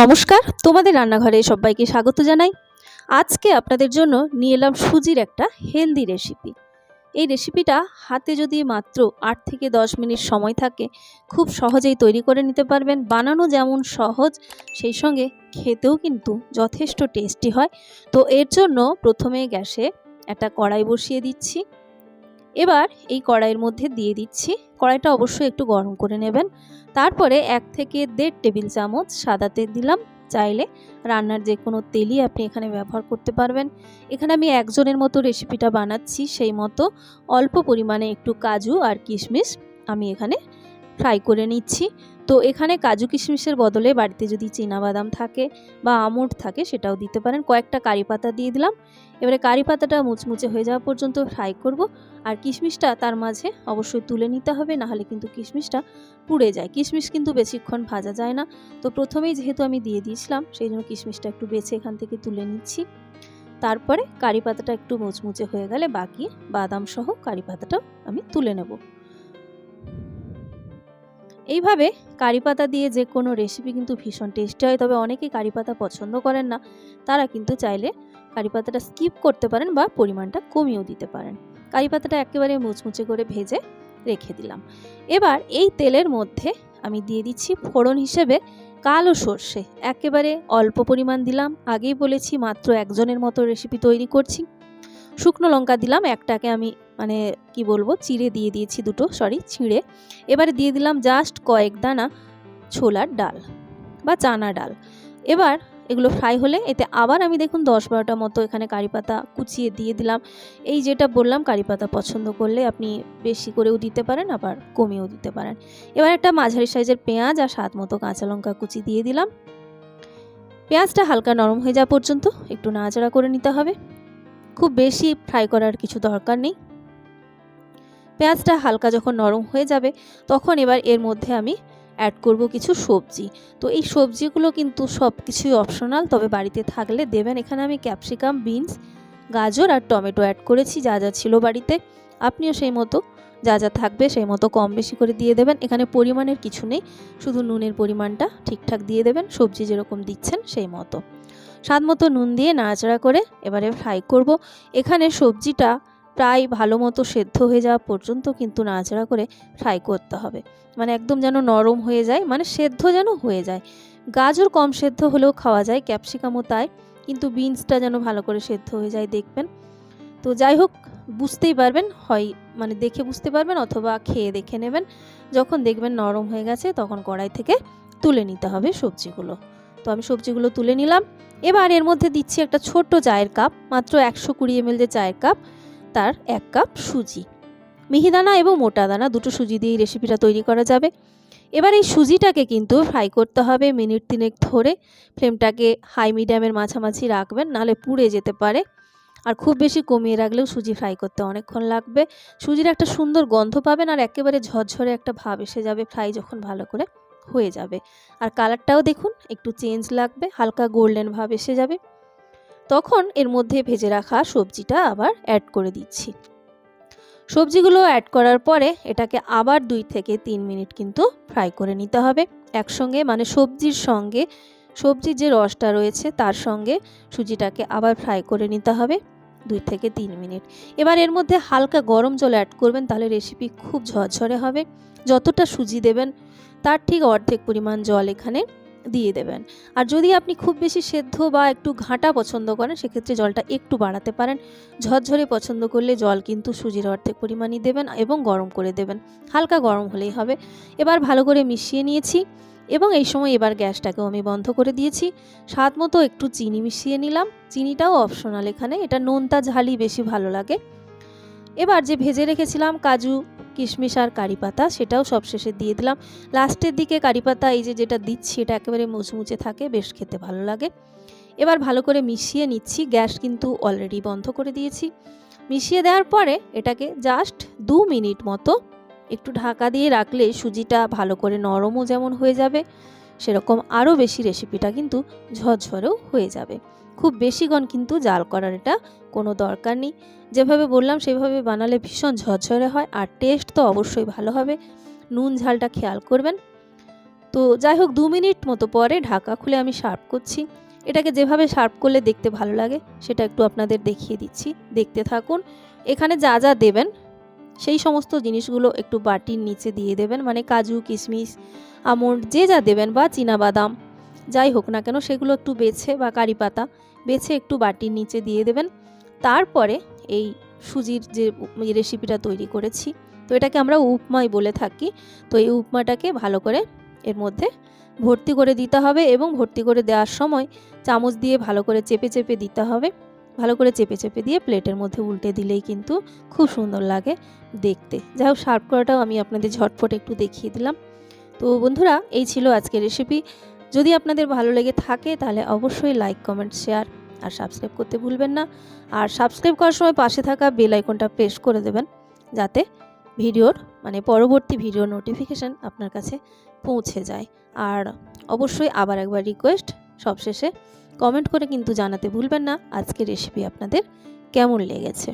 নমস্কার, তোমাদের রান্নাঘরে সবাইকে স্বাগত জানাই। আজকে আপনাদের জন্য নিয়ে এলাম সুজির একটা হেলদি রেসিপি। এই রেসিপিটা হাতে যদি মাত্র আট থেকে দশ মিনিট সময় থাকে, খুব সহজেই তৈরি করে নিতে পারবেন। বানানো যেমন সহজ, সেই সঙ্গে খেতেও কিন্তু যথেষ্ট টেস্টি হয়। তো এর জন্য প্রথমে গ্যাসে একটা কড়াই বসিয়ে দিচ্ছি। এবার এই কড়াইয়ের মধ্যে দিয়ে দিচ্ছি। কড়াইটা অবশ্যই একটু গরম করে নেবেন। তারপরে এক থেকে দেড় টেবিল চামচ সাদা তেল দিলাম। চাইলে রান্নার যে কোনো তেলই আপনি এখানে ব্যবহার করতে পারবেন। এখানে আমি একজনের মতো রেসিপিটা বানাচ্ছি, সেই মতো অল্প পরিমাণে একটু কাজু আর কিশমিশ আমি এখানে ফ্রাই করে নিচ্ছি। তো এখানে কাজু কিশমিশের বদলে বাড়িতে যদি বাদাম থাকে বা আমুড থাকে সেটাও দিতে পারেন। কয়েকটা কারি পাতা দিয়ে দিলাম। এবারে কারি পাতাটা মুচমুচে হয়ে যাওয়া পর্যন্ত ফ্রাই করব। আর কিশমিশটা তার মাঝে অবশ্যই তুলে নিতে হবে, নাহলে কিন্তু কিশমিশটা পুড়ে যায়। কিশমিশ কিন্তু বেশিক্ষণ ভাজা যায় না। তো প্রথমেই যেহেতু আমি দিয়ে দিয়েছিলাম, সেই জন্য কিশমিশটা একটু বেছে এখান থেকে তুলে নিচ্ছি। তারপরে কারি পাতাটা একটু মুচমুচে হয়ে গেলে বাকি বাদাম সহ কারি পাতাটাও আমি তুলে নেব। এইভাবে কারি পাতা দিয়ে যে কোনো রেসিপি কিন্তু ভীষণ টেস্টি হয়, তবে অনেকেই কারি পাতা পছন্দ করেন না। তারা কিন্তু চাইলে কারি পাতাটা স্কিপ করতে পারেন বা পরিমাণটা কমিয়েও দিতে পারেন। কারি পাতাটা একেবারে মুচমুচে করে ভেজে রেখে দিলাম। এবার এই তেলের মধ্যে আমি দিয়ে দিচ্ছি ফোড়ন হিসেবে কালো সর্ষে। একেবারে অল্প পরিমাণ দিলাম। আগেই বলেছি, মাত্র একজনের মতো রেসিপি তৈরি করছি। শুকনো লঙ্কা দিলাম, একটাকে আমি মানে কি বলব, চিড়ে দিয়ে দিয়েছি দুটো সরি ছিঁড়ে। এবারে দিয়ে দিলাম জাস্ট কয়েক দানা ছোলার ডাল বা চানা ডাল। এবার এগুলো ফ্রাই হলে এতে আবার আমি দেখুন দশ বারোটা মতো এখানে কারি পাতা কুচিয়ে দিয়ে দিলাম। এই যেটা বললাম, কারি পাতা পছন্দ করলে আপনি বেশি করেও দিতে পারেন, আবার কমিয়েও দিতে পারেন। এবার একটা মাঝারি সাইজের পেঁয়াজ আর স্বাদ মতো কাঁচা লঙ্কা কুচি দিয়ে দিলাম। পেঁয়াজটা হালকা নরম হয়ে যাওয়া পর্যন্ত একটু নাড়াচাড়া করে নিতে হবে। খুব বেশি ফ্রাই করার কিছু দরকার নেই। পেঁয়াজটা হালকা যখন নরম হয়ে যাবে, তখন এবার এর মধ্যে আমি অ্যাড করব কিছু সবজি। তো এই সবজিগুলো কিন্তু সব কিছুই অপশনাল তবে বাড়িতে থাকলে দেবেন। এখানে আমি ক্যাপসিকাম বিনস গাজর আর টমেটো অ্যাড করেছি, যা যা ছিল বাড়িতে। আপনিও সেই মতো, যা যা থাকবে সেই মতো কম বেশি করে দিয়ে দেবেন। এখানে পরিমাণের কিছু নেই, শুধু নুনের পরিমাণটা ঠিকঠাক দিয়ে দেবেন, সবজি যেরকম দিচ্ছেন সেই মতো। স্বাদ মতো নুন দিয়ে নাড়াচাড়া করে এবারে ফ্রাই করব। এখানে সবজিটা প্রায় ভালো মতো সেদ্ধ হয়ে যাওয়া পর্যন্ত কিন্তু নাড়াচাড়া করে ফ্রাই করতে হবে। মানে একদম যেন নরম হয়ে যায় মানে সেদ্ধ যেন হয়ে যায়। গাজর কম সেদ্ধ হলেও খাওয়া যায়, ক্যাপসিকামও তাই, কিন্তু বিনসটা যেন ভালো করে সেদ্ধ হয়ে যায় দেখবেন। তো যাই হোক, বুঝতেই পারবেন, হয় মানে দেখে বুঝতে পারবেন অথবা খেয়ে দেখে নেবেন। যখন দেখবেন নরম হয়ে গেছে, তখন কড়াই থেকে তুলে নিতে হবে সবজিগুলো। তো আমি সবজিগুলো তুলে নিলাম। এবার এর মধ্যে দিচ্ছি একটা ছোট্ট চায়ের কাপ মাত্র একশো কুড়ি এমএল যে চায়ের কাপ তার এক কাপ সুজি। মিহিদানা এবং মোটা দানা দুটো সুজি দিয়ে রেসিপিটা তৈরি করা যাবে। এবার এই সুজিটাকে কিন্তু ফ্রাই করতে হবে মিনিট তিনেক ধরে। ফ্লেমটাকে হাই মিডিয়ামের মাঝামাঝি রাখবেন, নাহলে পুড়ে যেতে পারে। আর খুব বেশি কমিয়ে রাখলেও সুজি ফ্রাই করতে অনেকক্ষণ লাগবে। সুজির একটা সুন্দর গন্ধ পাবেন আর একেবারে ঝরঝরে একটা ভাব এসে যাবে ফ্রাই যখন ভালো করে হয়ে যাবে। আর কালারটাও দেখুন, একটু চেঞ্জ লাগবে, হালকা গোল্ডেন ভাব এসে যাবে। তখন এর মধ্যে ভেজে রাখা সবজিটা আবার অ্যাড করে দিচ্ছি। সবজিগুলো অ্যাড করার পরে এটাকে আবার দুই থেকে তিন মিনিট কিন্তু ফ্রাই করে নিতে হবে। একসঙ্গে মানে সবজির সঙ্গে, সবজির যে রসটা রয়েছে তার সঙ্গে সুজিটাকে আবার ফ্রাই করে নিতে হবে দুই থেকে তিন মিনিট। এবার এর মধ্যে হালকা গরম জল অ্যাড করবেন তাহলে রেসিপি খুব ঝরঝরে হবে। যতটা সুজি দেবেন তার ঠিক অর্ধেক পরিমাণ জল এখানে দিয়ে দেবেন। আর যদি আপনি খুব বেশি সেদ্ধ বা একটু ঘাঁটা পছন্দ করেন, সেক্ষেত্রে জলটা একটু বাড়াতে পারেন। ঝরঝরে পছন্দ করলে জল কিন্তু সুজির অর্ধেক পরিমাণই দেবেন এবং গরম করে দেবেন। হালকা গরম হলেই হবে। এবার ভালো করে মিশিয়ে নিয়েছি এবং এই সময় এবার গ্যাসটাকেও আমি বন্ধ করে দিয়েছি। স্বাদ মতো একটু চিনি মিশিয়ে নিলাম। চিনিটাও অপশনাল এখানে। এটা নোনতা ঝালই বেশি ভালো লাগে। এবার যে ভেজে রেখেছিলাম কাজু কিশমিশ আর কারি পাতা সেটাও সব শেষে দিয়ে দিলাম। লাস্টের দিকে কারি পাতা এই যে যেটা দিচ্ছি, এটা একেবারে মুচমুচে থাকে, বেশ খেতে ভালো লাগে। এবার ভালো করে মিশিয়ে নিচ্ছি, গ্যাস কিন্তু অলরেডি বন্ধ করে দিয়েছি। মিশিয়ে দেওয়ার পরে এটাকে জাস্ট দু মিনিট মতো একটু ঢাকা দিয়ে রাখলে সুজিটা ভালো করে নরমও যেমন হয়ে যাবে, সেরকম আরও বেশি রেসিপিটা কিন্তু ঝরঝরেও হয়ে যাবে। খুব বেশিক্ষণ কিন্তু জাল করার এটা কোনো দরকার নেই। যেভাবে বললাম, সেভাবে বানালে ভীষণ ঝরঝরে হয় আর টেস্ট তো অবশ্যই ভালো হবে। নুন, ঝালটা খেয়াল করবেন। তো যাই হোক, দু মিনিট মতো পরে ঢাকা খুলে আমি সার্ভ করছি। এটাকে যেভাবে সার্ভ করলে দেখতে ভালো লাগে, সেটা একটু আপনাদের দেখিয়ে দিচ্ছি। দেখতে থাকুন। এখানে যা যা দেবেন, সেই সমস্ত জিনিসগুলো একটু বাটির নিচে দিয়ে দেবেন। মানে কাজু কিশমিশ আমন্ড, যে যা দেবেন বা বাদাম যাই হোক না কেন সেগুলো একটু বেছে বা কারি পাতা বেছে একটু বাটির নিচে দিয়ে দেবেন। তারপরে এই সুজির যে রেসিপিটা তৈরি করেছি, তো এটাকে আমরা উপমাই বলে থাকি। তো এই উপমাটাকে ভালো করে এর মধ্যে ভর্তি করে দিতে হবে এবং ভর্তি করে দেওয়ার সময় চামচ দিয়ে ভালো করে চেপে চেপে দিতে হবে। ভালো করে চেপে চেপে দিয়ে প্লেটের মধ্যে উল্টে দিলেই কিন্তু খুব সুন্দর লাগে দেখতে। যাই হোক, সার্ভ করাটাও আমি আপনাদের ঝটপট একটু দেখিয়ে দিলাম। তো বন্ধুরা, এই ছিল আজকের রেসিপি যদি আপনাদের ভালো লেগে থাকে, তাহলে অবশ্যই লাইক কমেন্ট শেয়ার আর সাবস্ক্রাইব করতে ভুলবেন না। আর সাবস্ক্রাইব করার সময় পাশে থাকা বেল আইকনটা প্রেস করে দেবেন, যাতে ভিডিওর মানে পরবর্তী ভিডিও নোটিফিকেশান আপনার কাছে পৌঁছে যায়। আর অবশ্যই আবার একবার রিকোয়েস্ট সবশেষে কমেন্ট করে কিন্তু জানাতে ভুলবেন না। আজকের রেসিপি আপনাদের কেমন লেগেছে?